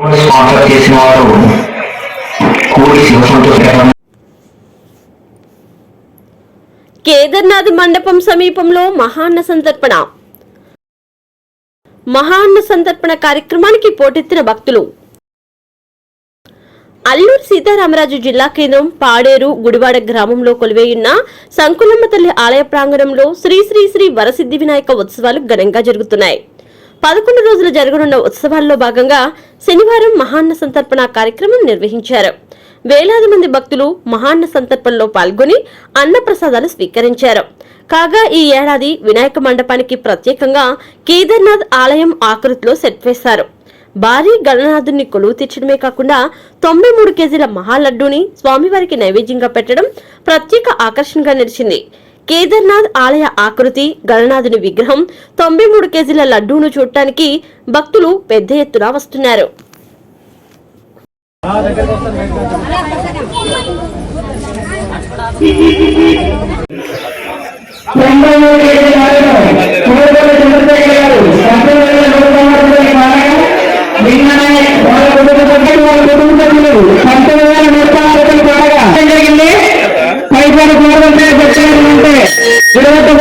Sponsor చేసిన వారు కోడి శివసంతోష్ కేదార్నాథ్ మండపం సమీపంలో మహాన్న సంతర్పణ. మహాన్న సంతర్పణ కార్యక్రమానికి పోటెత్తిన భక్తులు. అల్లూరు సీతారామరాజు జిల్లా కేంద్రం పాడేరు గుడివాడ గ్రామంలో కొలువేయున్న సంకులమ్మ తల్లి ఆలయ ప్రాంగణంలో శ్రీ శ్రీ శ్రీ వరసిద్ధి వినాయక ఉత్సవాలు ఘనంగా జరుగుతున్నాయి. పదకొండు రోజులు జరగనున్న ఉత్సవాల్లో భాగంగా శనివారం మహాన్న సంతర్పణ కార్యక్రమం నిర్వహించారు. వేలాది మంది భక్తులు మహాన్న సంతర్పణలో పాల్గొని అన్నప్రసాదాలు స్వీకరించారు. కాగా ఈ ఏడాది వినాయక మండపానికి ప్రత్యేకంగా కేదార్నాథ్ ఆలయం ఆకృతిలో సెట్ వేశారు. భారీ గణనాథుని కొలువు తీర్చడమే కాకుండా తొంభై మూడు కేజీల మహాలడ్డూని స్వామివారికి నైవేద్యంగా పెట్టడం ప్రత్యేక ఆకర్షణగా నిలిచింది. కేదార్నాథ్ ఆలయ ఆకృతి గణనాథుని విగ్రహం తొంభై మూడు కేజీల లడ్డూను చూడటానికి భక్తులు పెద్ద ఎత్తున వస్తున్నారు. జరిగింది இருபத்தி